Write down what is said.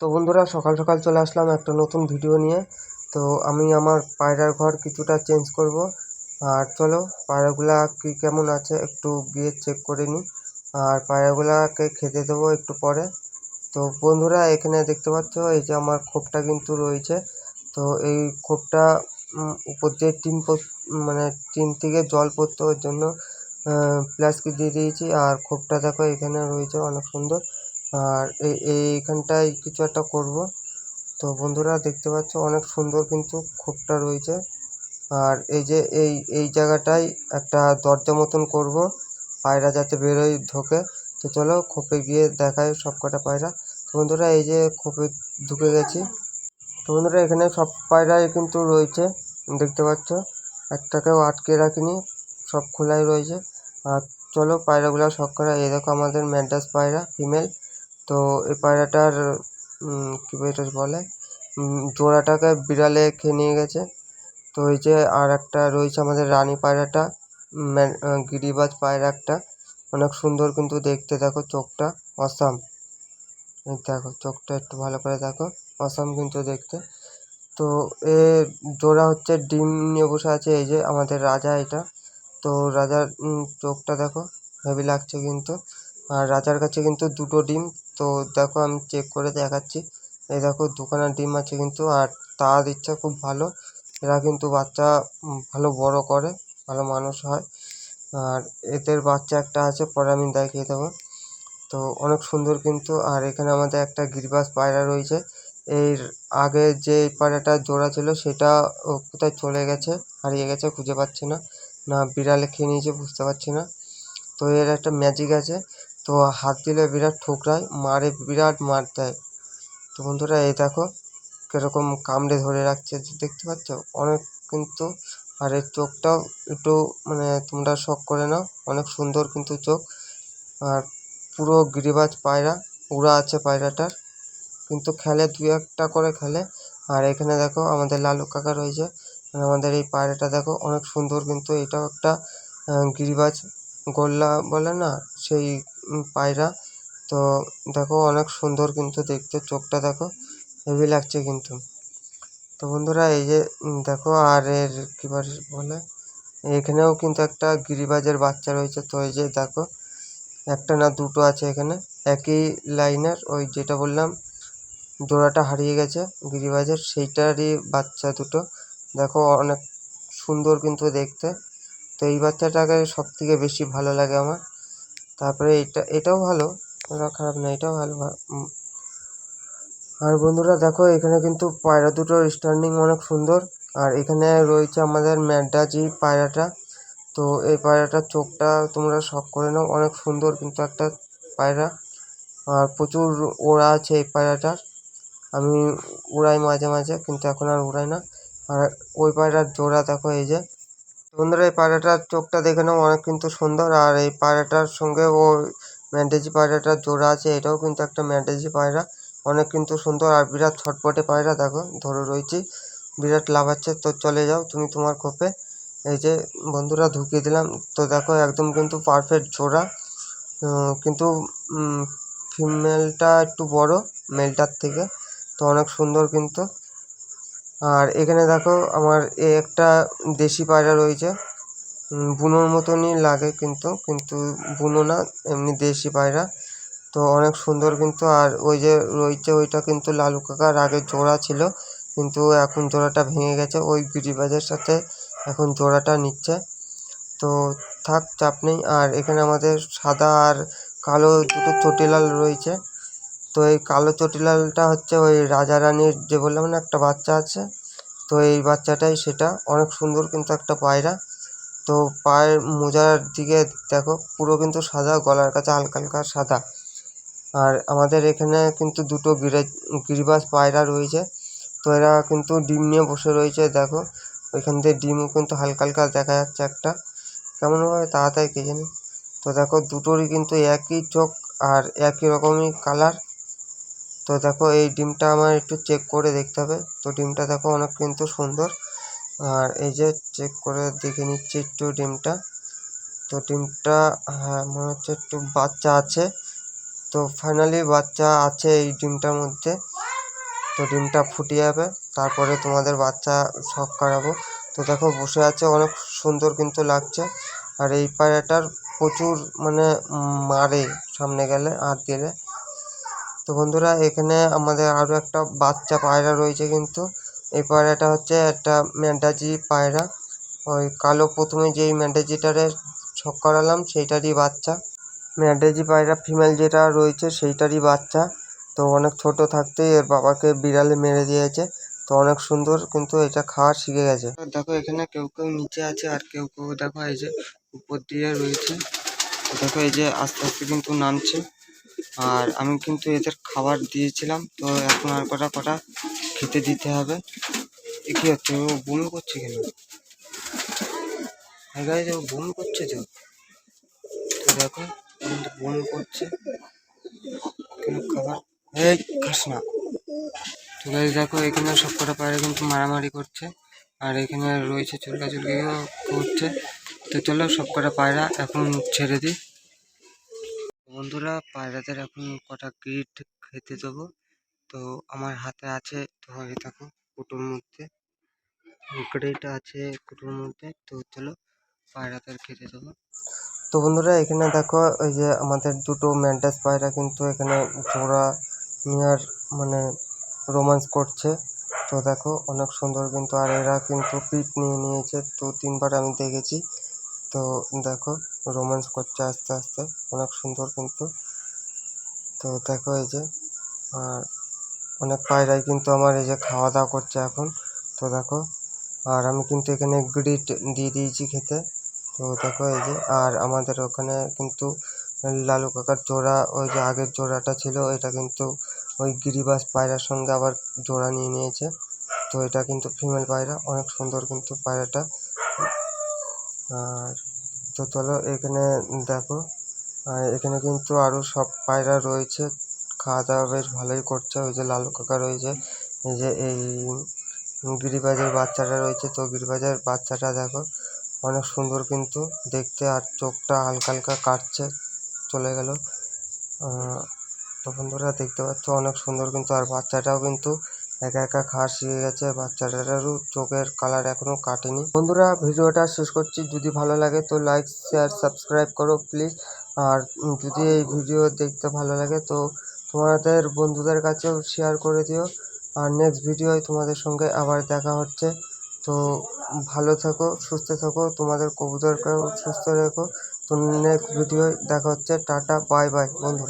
তো বন্ধুরা, সকাল সকাল চলে আসলাম একটা নতুন ভিডিও নিয়ে। তো আমি আমার পায়রার ঘর কিছুটা চেঞ্জ করব। আর চলো, পায়রাগুলা কী কেমন আছে একটু গিয়ে চেক করে নিই আর পায়রাগুলাকে খেতে দেবো একটু পরে। তো বন্ধুরা, এখানে দেখতে পাচ্ছ, এই যে আমার খোপটা কিন্তু রয়েছে। তো এই খোপটা উপর দিয়ে টিন মানে টিন থেকে জল পড়তো ওর জন্য। প্লাস্টিক দিয়ে দিয়েছি। আর খোপটা দেখো, এখানে রয়েছে অনেক সুন্দর। আর এই এইখানটায় কিছু একটা করব। তো বন্ধুরা দেখতে পাচ্ছ অনেক সুন্দর কিন্তু খোপটা রয়েছে। আর এই যে এই এই জায়গাটায় একটা দরজা মতন করব, পায়রা যাতে বেরোয় ঢোকে। তো চলো খোপে গিয়ে দেখায় সব কটা পায়রা। তো বন্ধুরা এই যে খোপে ঢুকে গেছি। তো বন্ধুরা এখানে সব পায়রাই কিন্তু রয়েছে, দেখতে পাচ্ছ। একটাকেও আটকে রাখিনি, সব খোলাই রয়েছে। আর চলো পায়রাগুলো শখ করা, এই দেখো আমাদের ম্যাড্রাস পায়রা, ফিমেল। তো এই পায়রাটার কী এটা বলে জোড়াটাকে বিড়ালে খেয়ে নিয়ে গেছে। তো এই যে আর একটা রয়েছে আমাদের রানী পায়রাটা গিরিবাজ পায়রা একটা অনেক সুন্দর কিন্তু দেখতে, দেখো চোখটা অসাম। দেখো, চোখটা একটু ভালো করে দেখো, অসাম কিন্তু দেখতে। তো এ জোড়া হচ্ছে ডিম নিয়ে বসে আছে, এই যে আমাদের রাজা এটা। তো রাজার চোখটা দেখো, হেভি লাগছে কিন্তু। আর রাজার কাছে কিন্তু দুটো ডিম তো দেখো আমি চেক করে দেখাচ্ছি। এই দেখো দুখানা ডিম আছে কিন্তু, আর তা দিচ্ছে খুব ভালো। এরা কিন্তু বাচ্চা ভালো বড় করে, ভালো মানুষ হয়। আর এদের বাচ্চা একটা আছে, পরে আমি দেখিয়ে দেবো। তো অনেক সুন্দর কিন্তু, আর এখানে আমাদের একটা গিরিবাজ পায়রা রয়েছে। এর আগে যে পায়রাটা জোড়া ছিল, সেটা কোথায় চলে গেছে, হারিয়ে গেছে, খুঁজে পাচ্ছি না। না, বিড়ালে খেয়ে নিয়েছে, বুঝতে পারছি না। তো এর একটা ম্যাজিক আছে। তো হাত দিলে বিরাট ঠোকরায়, মারে বিরাট মার দেয়। তো বন্ধুরা, এই দেখো কীরকম কামড়ে ধরে রাখছে, দেখতে পাচ্ছ? অনেক কিন্তু, আর এর চোখটাও একটু মানে তোমরা শখ করে নাও, অনেক সুন্দর কিন্তু চোখ। আর পুরো গিরিবাজ পায়রা, উড়া আছে পায়রাটার। কিন্তু খেলে দু একটা করে খেলে। আর এখানে দেখো আমাদের লালু কাকা রয়েছে। আমাদের এই পায়রাটা দেখো অনেক সুন্দর কিন্তু, এটাও একটা গিরিবাজ গোল্লা বলে না, সেই পায়রা। তো দেখো অনেক সুন্দর কিন্তু দেখতে, চোখটা দেখো হেভি লাগছে কিন্তু। তো বন্ধুরা এই যে দেখো আর এর কী বলে, এখানেও কিন্তু একটা গিরিবাজের বাচ্চা রয়েছে। তো এই যে দেখো, একটা না দুটো আছে এখানে। একই লাইনের ওই যেটা বললাম, জোড়াটা হারিয়ে গেছে গিরিবাজের, সেইটারই বাচ্চা দুটো। দেখো অনেক সুন্দর কিন্তু দেখতে। তো এই বাচ্চাটাকে সব থেকে বেশি ভালো লাগে আমার। তারপরে এটা, এটাও ভালো। ওরা খারাপ না, এটাও ভালো আর বন্ধুরা দেখো, এখানে কিন্তু পায়রা দুটোর স্ট্যান্ডিং অনেক সুন্দর। আর এখানে রয়েছে আমাদের ম্যাডাজি পায়রাটা। তো এই পায়রাটার চোখটা তোমরা শখ করে নাও, অনেক সুন্দর কিন্তু একটা পায়রা। আর প্রচুর ওড়া আছে এই পায়রাটার। আমি উড়াই মাঝে মাঝে, কিন্তু এখন আর উড়াই না। আর ওই পায়রার জোড়া দেখো, এই যে। বন্ধুরা, এই পায়রাটার চোখটা দেখে নাও, অনেক কিন্তু সুন্দর। আর এই পায়রাটার সঙ্গে ও ম্যান্ডেজি পায়রাটার জোড়া আছে, এটাও কিন্তু একটা ম্যান্ডেজি পায়রা। অনেক কিন্তু সুন্দর আর বিরাট ছটপটে পায়রা, দেখো, ধরে রয়েছি। বিরাট লাফাচ্ছে, তো চলে যাও তুমি তোমার খোপে। এই যে বন্ধুরা, ঢুকিয়ে দিলাম। তো দেখো, একদম কিন্তু পারফেক্ট জোড়া। কিন্তু ফিমেলটা একটু বড় মেলটার থেকে। তো অনেক সুন্দর কিন্তু। আর এখানে দেখো আমার এ একটা দেশি পায়রা রয়েছে। বুনোর মতনই লাগে কিন্তু কিন্তু বুনো না, এমনি দেশি পায়রা। তো অনেক সুন্দর কিন্তু, আর ওই যে রয়েছে ওইটা কিন্তু লালু কাকার আগে জোড়া ছিল, কিন্তু এখন জোড়াটা ভেঙে গেছে। ওই গিরিবাজের সাথে এখন জোড়াটা নিচ্ছে। তো থাক, চাপ নেই। আর এখানে আমাদের সাদা আর কালো দুটো চটিলাল রয়েছে। তো এই কালো চটিলালটা হচ্ছে ওই রাজা রানীর যে বললাম না, একটা বাচ্চা আছে। তো এই বাচ্চাটাই সেটা। অনেক সুন্দর কিন্তু একটা পায়রা। তো পায়ের মোজার দিকে দেখো, পুরো কিন্তু সাদা, গলার কাছে হালকা হালকা সাদা। আর আমাদের এখানে কিন্তু দুটো গিরে গিরিবাজ পায়রা রয়েছে। তো এরা কিন্তু ডিম নিয়ে বসে রয়েছে, দেখো। ওইখান থেকে ডিমও কিন্তু হালকা হালকা দেখা যাচ্ছে একটা। কেমনভাবে তাড়াতাড়ি কে জানি? তো দেখো, দুটোরই কিন্তু একই চোখ আর একই রকমই কালার তো দেখো এই ডিমটা আমার একটু চেক করে দেখতে হবে। তো ডিমটা দেখো অনেক কিন্তু সুন্দর। আর এই যে চেক করে দেখে নিচ্ছি একটু ডিমটা। তো ডিমটা হ্যাঁ মনে হচ্ছে একটু বাচ্চা আছে। তো ফাইনালি বাচ্চা আছে এই ডিমটার মধ্যে। তো ডিমটা ফুটে যাবে। তারপরে তোমাদের বাচ্চা শখ করাবো তো দেখো বসে আছে, অনেক সুন্দর কিন্তু লাগছে। আর এই পায়রাটার প্রচুর মানে মারে সামনে গেলে হাত দিলে তো বন্ধুরা, এখানে আমাদের আরও একটা বাচ্চা পায়রা রয়েছে কিন্তু। এই পায়রাটা হচ্ছে একটা ম্যান্ডাজি পায়রা। ওই কালো প্রথমে যেই ম্যান্ডাজিটারে ছক করালাম, সেইটারই বাচ্চা। ম্যান্ডাজি পায়রা ফিমেল যেটা রয়েছে, সেইটারই বাচ্চা। তো অনেক ছোট থাকতেই এর বাবাকে বিড়ালে মেরে দিয়েছে। তো অনেক সুন্দর কিন্তু এটা খাওয়া শিখে গেছে। দেখো, এখানে কেউ কেউ নিচে আছে আর কেউ কেউ দেখো, এই যে উপর দিয়ে রয়েছে। দেখো, এই যে আস্তে আস্তে কিন্তু নামছে। আর আমি কিন্তু এদের খাবার দিয়েছিলাম, তো এখন আর কটা কটা খেতে দিতে হবে। এ কি হচ্ছে? ও বমি করছে কেন? হ্যাঁ ও বমি করছে তো। দেখো বমি করছে। কেন খাবার? এই, খাস না। তো গাইজ, দেখো এখানে সব কটা পায়রা কিন্তু মারামারি করছে। আর এখানে রয়েছে চুলকাচুলকিও করছে। তো চলো, সব কটা পায়রা এখন ছেড়ে দিই। বন্ধুরা পায়রাদের এখন কটা গ্রিট খেতে দেবো। তো আমার হাতে আছে এই দেখো কুটোর মধ্যে। গ্রিট আছে কুটোর মধ্যে, তো চলো পায়রাদের খেতে দেবো। তো বন্ধুরা, এখানে দেখো ওই যে আমাদের দুটো ম্যান্টাস পায়রা কিন্তু এখানে জোড়া নেওয়ার মানে রোমান্স করছে। তো দেখো অনেক সুন্দর কিন্তু, আর এরা কিন্তু পিক নিয়ে নিয়েছে। তো তিনবার আমি দেখেছি। তো দেখো রোমান্স করছে আস্তে আস্তে। অনেক সুন্দর কিন্তু। তো দেখো এই যে, আর অনেক পায়রাই কিন্তু আমার এই যে খাওয়া দাওয়া করছে এখন। তো দেখো, আর আমি কিন্তু এখানে গ্রিট দিয়ে দিয়েছি খেতে। তো দেখো এই যে, আর আমাদের ওখানে কিন্তু লালু কাকার জোড়া, ওই যে আগের জোড়াটা ছিল, এটা কিন্তু ওই গিরিবাস পায়রার সঙ্গে আবার জোড়া নিয়ে নিয়েছে। তো এটা কিন্তু ফিমেল পায়রা, অনেক সুন্দর কিন্তু পায়রাটা। আর তো চলো এখানে দেখো এখানে কিন্তু আরও সব পায়রা রয়েছে। খাওয়া দাওয়া বেশ ভালোই করছে। ওই যে লালু কাকা রয়েছে, এই যে এই গিরিবাজের বাচ্চাটা রয়েছে। তো গিরিবাজের বাচ্চাটা দেখো, অনেক সুন্দর কিন্তু দেখতে, আর চোখটা হালকা হালকা কাটছে, চলে গেল। তো বন্ধুরা দেখতে পাচ্ছ, অনেক সুন্দর কিন্তু, আর বাচ্চাটাও কিন্তু একা একা খাওয়া শিখে গেছে, বাচ্চাটারও চোখের কালার এখনও কাটেনি। বন্ধুরা, ভিডিওটা শেষ করছি। যদি ভালো লাগে তো লাইক শেয়ার সাবস্ক্রাইব করো প্লিজ আর যদি এই ভিডিও দেখতে ভালো লাগে তো তোমাদের বন্ধুদের কাছেও শেয়ার করে দিও। আর নেক্সট ভিডিওয় তোমাদের সঙ্গে আবার দেখা হচ্ছে। তো ভালো থেকো, সুস্থ থেকো, তোমাদের কবুতরকেও সুস্থ রেখো। তো নেক্সট ভিডিওয় দেখা হচ্ছে। টাটা বাই বাই বন্ধুরা।